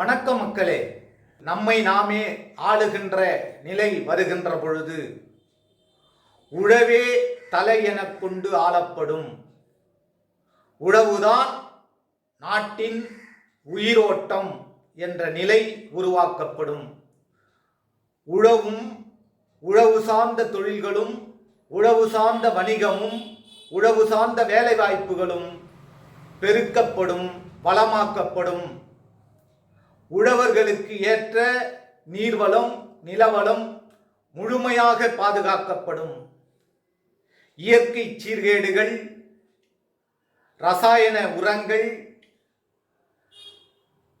வணக்க மக்களே நம்மை நாமே ஆளுகின்ற நிலை வருகின்ற பொழுது உழவே தலை எனக் கொண்டு ஆளப்படும். உழவுதான் நாட்டின் உயிரோட்டம் என்ற நிலை உருவாக்கப்படும். உழவும் உழவு சார்ந்த தொழில்களும் உழவு சார்ந்த வணிகமும் உழவு சார்ந்த வேலைவாய்ப்புகளும் பெருக்கப்படும் வளமாக்கப்படும். உழவர்களுக்கு ஏற்ற நீர்வளம் நிலவளம் முழுமையாக பாதுகாக்கப்படும். இயற்கை சீர்கேடுகள் ரசாயன உரங்கள்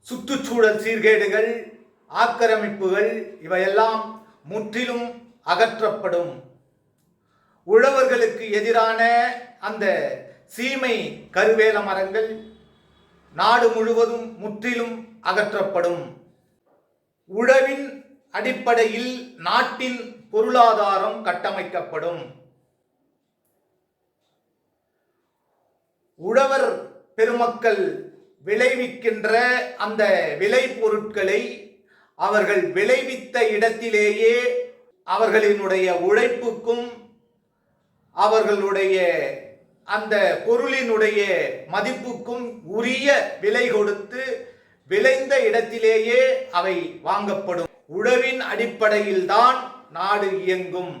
சுற்றுச்சூழல் சீர்கேடுகள் ஆக்கிரமிப்புகள் இவையெல்லாம் முற்றிலும் அகற்றப்படும். உழவர்களுக்கு எதிரான அந்த சீமை கருவேல மரங்கள் நாடு முழுவதும் முற்றிலும் அகற்றப்படும். உழவின் அடிப்படையில் நாட்டின் பொருளாதாரம் கட்டமைக்கப்படும். உழவர் பெருமக்கள் விளைவிக்கின்ற அந்த விளை பொருட்களை அவர்கள் விளைவித்த இடத்திலேயே அவர்களினுடைய உழைப்புக்கும் அவர்களுடைய அந்த பொருளினுடைய மதிப்புக்கும் உரிய விலை கொடுத்து விளைந்த இடத்திலேயே அவை வாங்கப்படும். உழவின் அடிப்படையில் தான் நாடு இயங்கும்.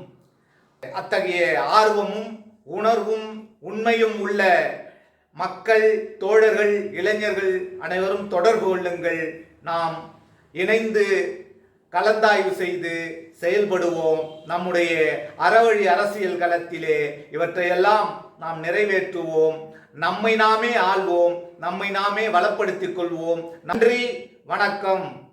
அத்தகைய ஆர்வமும் உணர்வும் உண்மையும் உள்ள மக்கள் தோழர்கள் இளைஞர்கள் அனைவரும் தொடர்பு கொள்ளுங்கள். நாம் இணைந்து கலந்தாய்வு செய்து செயல்படுவோம். நம்முடைய அறவழி அரசியல் களத்திலே இவற்றையெல்லாம் நாம் நிறைவேற்றுவோம். நம்மை நாமே ஆள்வோம். நம்மை நாமே வளப்படுத்திக் கொள்வோம். நன்றி. வணக்கம்.